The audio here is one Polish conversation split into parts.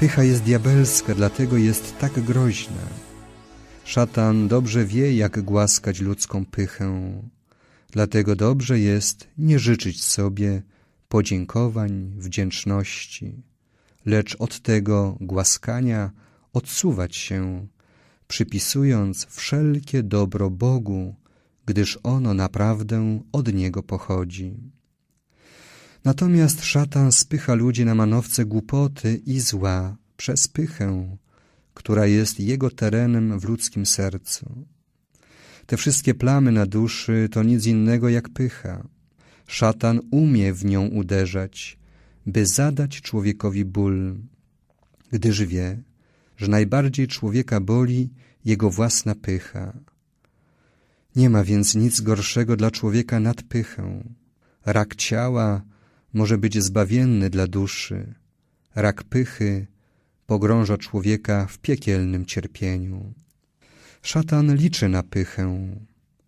Pycha jest diabelska, dlatego jest tak groźna. Szatan dobrze wie, jak głaskać ludzką pychę. Dlatego dobrze jest nie życzyć sobie podziękowań, wdzięczności, lecz od tego głaskania odsuwać się, przypisując wszelkie dobro Bogu, gdyż ono naprawdę od Niego pochodzi. Natomiast szatan spycha ludzi na manowce głupoty i zła przez pychę, która jest jego terenem w ludzkim sercu. Te wszystkie plamy na duszy to nic innego jak pycha. Szatan umie w nią uderzać, by zadać człowiekowi ból, gdyż wie, że najbardziej człowieka boli jego własna pycha. Nie ma więc nic gorszego dla człowieka nad pychę. Rak ciała może być zbawienny dla duszy. Rak pychy pogrąża człowieka w piekielnym cierpieniu. Szatan liczy na pychę,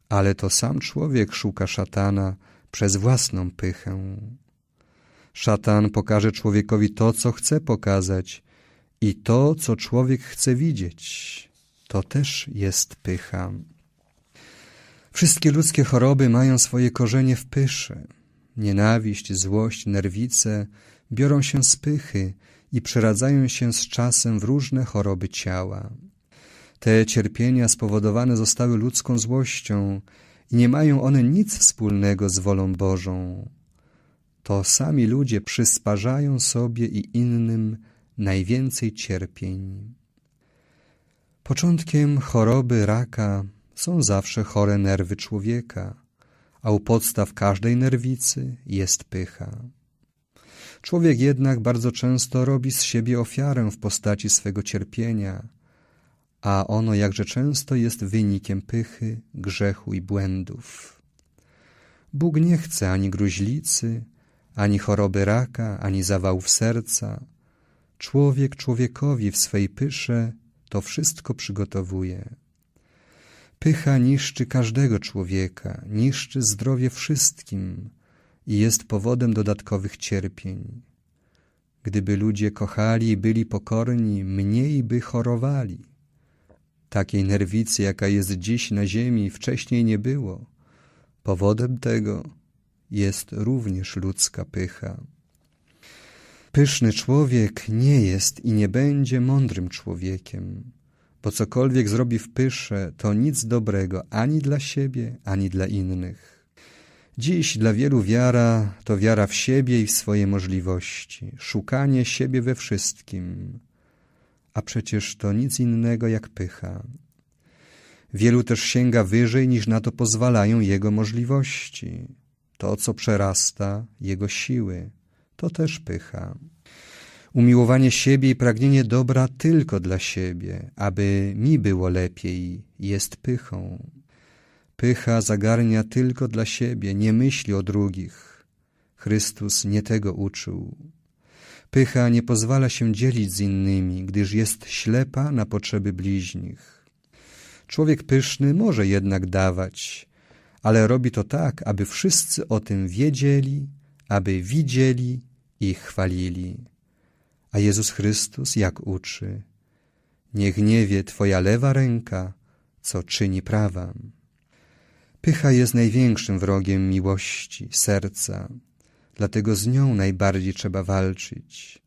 ale to sam człowiek szuka szatana przez własną pychę. Szatan pokaże człowiekowi to, co chce pokazać i to, co człowiek chce widzieć. To też jest pycha. Wszystkie ludzkie choroby mają swoje korzenie w pysze. Nienawiść, złość, nerwice biorą się z pychy i przeradzają się z czasem w różne choroby ciała. Te cierpienia spowodowane zostały ludzką złością i nie mają one nic wspólnego z wolą Bożą. To sami ludzie przysparzają sobie i innym najwięcej cierpień. Początkiem choroby raka są zawsze chore nerwy człowieka, a u podstaw każdej nerwicy jest pycha. Człowiek jednak bardzo często robi z siebie ofiarę w postaci swego cierpienia, a ono jakże często jest wynikiem pychy, grzechu i błędów. Bóg nie chce ani gruźlicy, ani choroby raka, ani zawałów serca. Człowiek człowiekowi w swej pysze to wszystko przygotowuje. Pycha niszczy każdego człowieka, niszczy zdrowie wszystkim i jest powodem dodatkowych cierpień. Gdyby ludzie kochali i byli pokorni, mniej by chorowali. Takiej nerwicy, jaka jest dziś na ziemi, wcześniej nie było. Powodem tego jest również ludzka pycha. Pyszny człowiek nie jest i nie będzie mądrym człowiekiem bo cokolwiek zrobi w pysze, to nic dobrego ani dla siebie, ani dla innych. Dziś dla wielu wiara to wiara w siebie i w swoje możliwości, szukanie siebie we wszystkim, a przecież to nic innego jak pycha. Wielu też sięga wyżej niż na to pozwalają jego możliwości. To, co przerasta jego siły, to też pycha umiłowanie siebie i pragnienie dobra tylko dla siebie, aby mi było lepiej, jest pychą. Pycha zagarnia tylko dla siebie, nie myśli o drugich. Chrystus nie tego uczył. Pycha nie pozwala się dzielić z innymi, gdyż jest ślepa na potrzeby bliźnich. Człowiek pyszny może jednak dawać, ale robi to tak, aby wszyscy o tym wiedzieli, aby widzieli i chwalili. A Jezus Chrystus jak uczy? Niech nie wie Twoja lewa ręka, co czyni prawa. Pycha jest największym wrogiem miłości, serca, dlatego z nią najbardziej trzeba walczyć.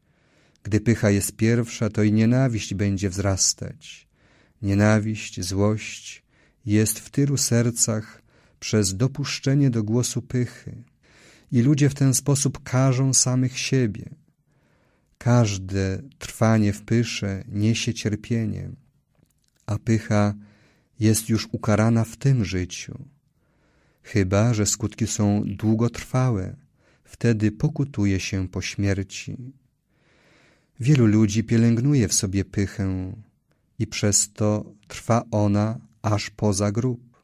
Gdy pycha jest pierwsza, to i nienawiść będzie wzrastać. Nienawiść, złość jest w tylu sercach przez dopuszczenie do głosu pychy. I ludzie w ten sposób karzą samych siebie – Każde trwanie w pysze niesie cierpienie, a pycha jest już ukarana w tym życiu. Chyba, że skutki są długotrwałe, wtedy pokutuje się po śmierci. Wielu ludzi pielęgnuje w sobie pychę i przez to trwa ona aż poza grób.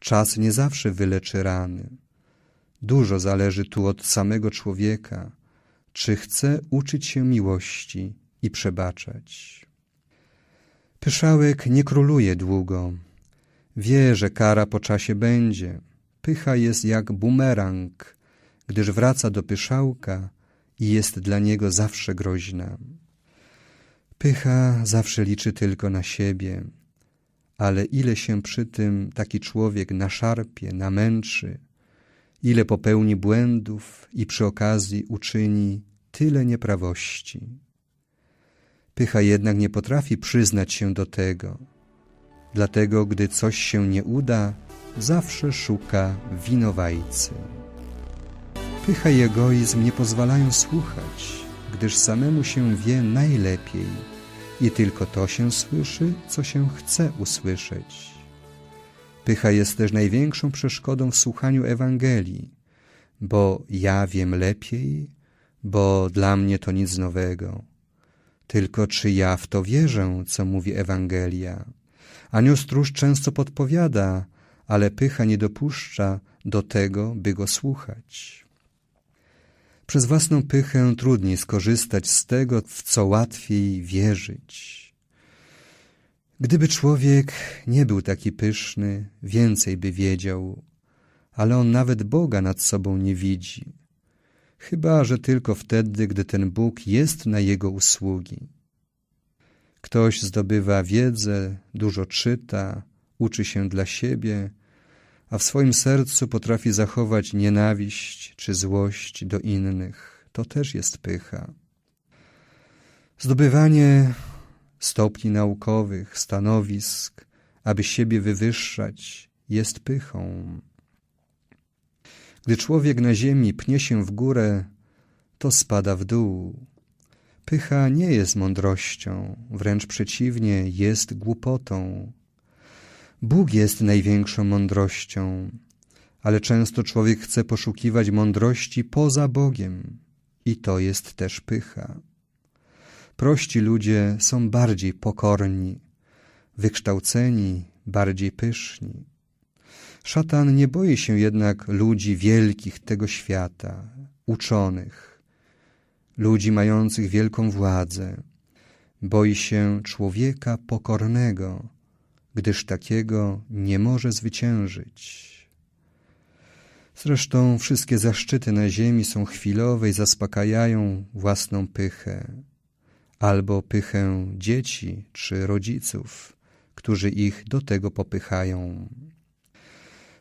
Czas nie zawsze wyleczy rany. Dużo zależy tu od samego człowieka, czy chce uczyć się miłości i przebaczać. Pyszałek nie króluje długo. Wie, że kara po czasie będzie. Pycha jest jak bumerang, gdyż wraca do pyszałka i jest dla niego zawsze groźna. Pycha zawsze liczy tylko na siebie, ale ile się przy tym taki człowiek naszarpie, namęczy, ile popełni błędów i przy okazji uczyni tyle nieprawości. Pycha jednak nie potrafi przyznać się do tego. Dlatego, gdy coś się nie uda, zawsze szuka winowajcy. Pycha i egoizm nie pozwalają słuchać, gdyż samemu się wie najlepiej i tylko to się słyszy, co się chce usłyszeć. Pycha jest też największą przeszkodą w słuchaniu Ewangelii, bo ja wiem lepiej, bo dla mnie to nic nowego. Tylko czy ja w to wierzę, co mówi Ewangelia? Anioł stróż często podpowiada, ale pycha nie dopuszcza do tego, by go słuchać. Przez własną pychę trudniej skorzystać z tego, w co łatwiej wierzyć. Gdyby człowiek nie był taki pyszny, więcej by wiedział, ale on nawet Boga nad sobą nie widzi. Chyba, że tylko wtedy, gdy ten Bóg jest na jego usługi. Ktoś zdobywa wiedzę, dużo czyta, uczy się dla siebie, a w swoim sercu potrafi zachować nienawiść czy złość do innych. To też jest pycha. Zdobywanie stopni naukowych, stanowisk, aby siebie wywyższać, jest pychą. Gdy człowiek na ziemi pnie się w górę, to spada w dół. Pycha nie jest mądrością, wręcz przeciwnie, jest głupotą. Bóg jest największą mądrością, ale często człowiek chce poszukiwać mądrości poza Bogiem i to jest też pycha. Prości ludzie są bardziej pokorni, wykształceni, bardziej pyszni. Szatan nie boi się jednak ludzi wielkich tego świata, uczonych, ludzi mających wielką władzę. Boi się człowieka pokornego, gdyż takiego nie może zwyciężyć. Zresztą wszystkie zaszczyty na ziemi są chwilowe i zaspokajają własną pychę albo pychę dzieci czy rodziców, którzy ich do tego popychają.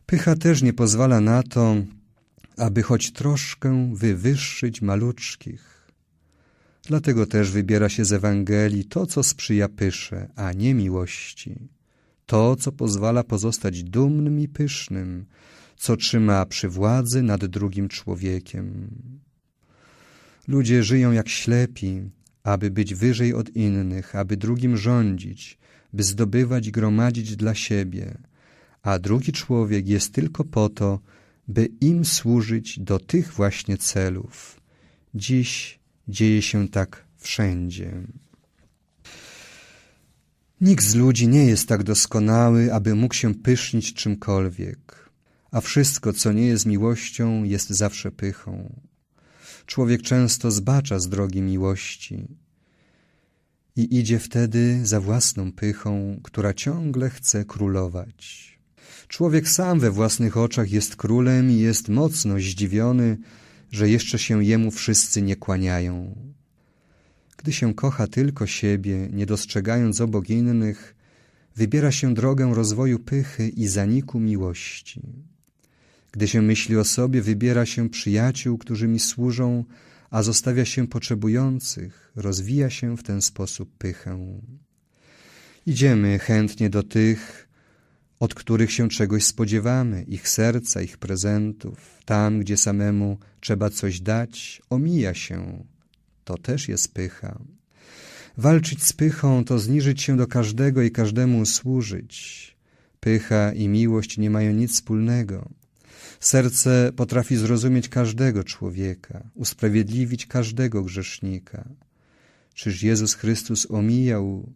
Pycha też nie pozwala na to, aby choć troszkę wywyższyć maluczkich. Dlatego też wybiera się z Ewangelii to, co sprzyja pysze, a nie miłości. To, co pozwala pozostać dumnym i pysznym, co trzyma przy władzy nad drugim człowiekiem. Ludzie żyją jak ślepi, aby być wyżej od innych, aby drugim rządzić, by zdobywać i gromadzić dla siebie, a drugi człowiek jest tylko po to, by im służyć do tych właśnie celów. Dziś dzieje się tak wszędzie. Nikt z ludzi nie jest tak doskonały, aby mógł się pysznić czymkolwiek, a wszystko, co nie jest miłością, jest zawsze pychą. Człowiek często zbacza z drogi miłości i idzie wtedy za własną pychą, która ciągle chce królować. Człowiek sam we własnych oczach jest królem i jest mocno zdziwiony, że jeszcze się jemu wszyscy nie kłaniają. Gdy się kocha tylko siebie, nie dostrzegając obok innych, wybiera się drogę rozwoju pychy i zaniku miłości. Gdy się myśli o sobie, wybiera się przyjaciół, którzy mi służą, a zostawia się potrzebujących, rozwija się w ten sposób pychę. Idziemy chętnie do tych, od których się czegoś spodziewamy, ich serca, ich prezentów. Tam, gdzie samemu trzeba coś dać, omija się. To też jest pycha. Walczyć z pychą to zniżyć się do każdego i każdemu służyć. Pycha i miłość nie mają nic wspólnego. Serce potrafi zrozumieć każdego człowieka, usprawiedliwić każdego grzesznika. Czyż Jezus Chrystus omijał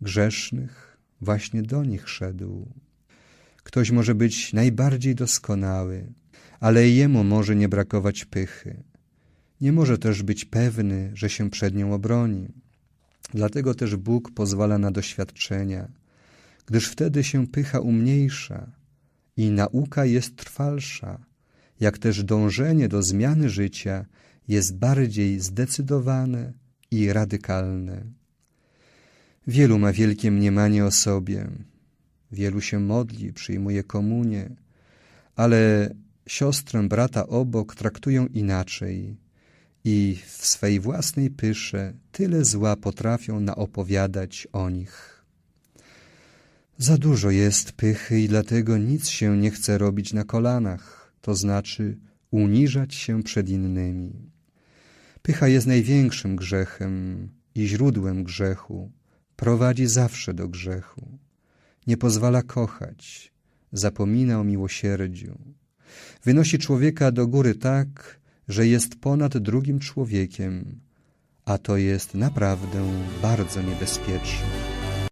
grzesznych? Właśnie do nich szedł. Ktoś może być najbardziej doskonały, ale jemu może nie brakować pychy. Nie może też być pewny, że się przed nią obroni. Dlatego też Bóg pozwala na doświadczenia, gdyż wtedy się pycha umniejsza, i nauka jest trwalsza, jak też dążenie do zmiany życia jest bardziej zdecydowane i radykalne. Wielu ma wielkie mniemanie o sobie, wielu się modli, przyjmuje komunię, ale siostrę brata obok traktują inaczej i w swej własnej pysze tyle zła potrafią naopowiadać o nich. Za dużo jest pychy i dlatego nic się nie chce robić na kolanach, to znaczy uniżać się przed innymi. Pycha jest największym grzechem i źródłem grzechu, prowadzi zawsze do grzechu. Nie pozwala kochać, zapomina o miłosierdziu. Wynosi człowieka do góry tak, że jest ponad drugim człowiekiem, a to jest naprawdę bardzo niebezpieczne.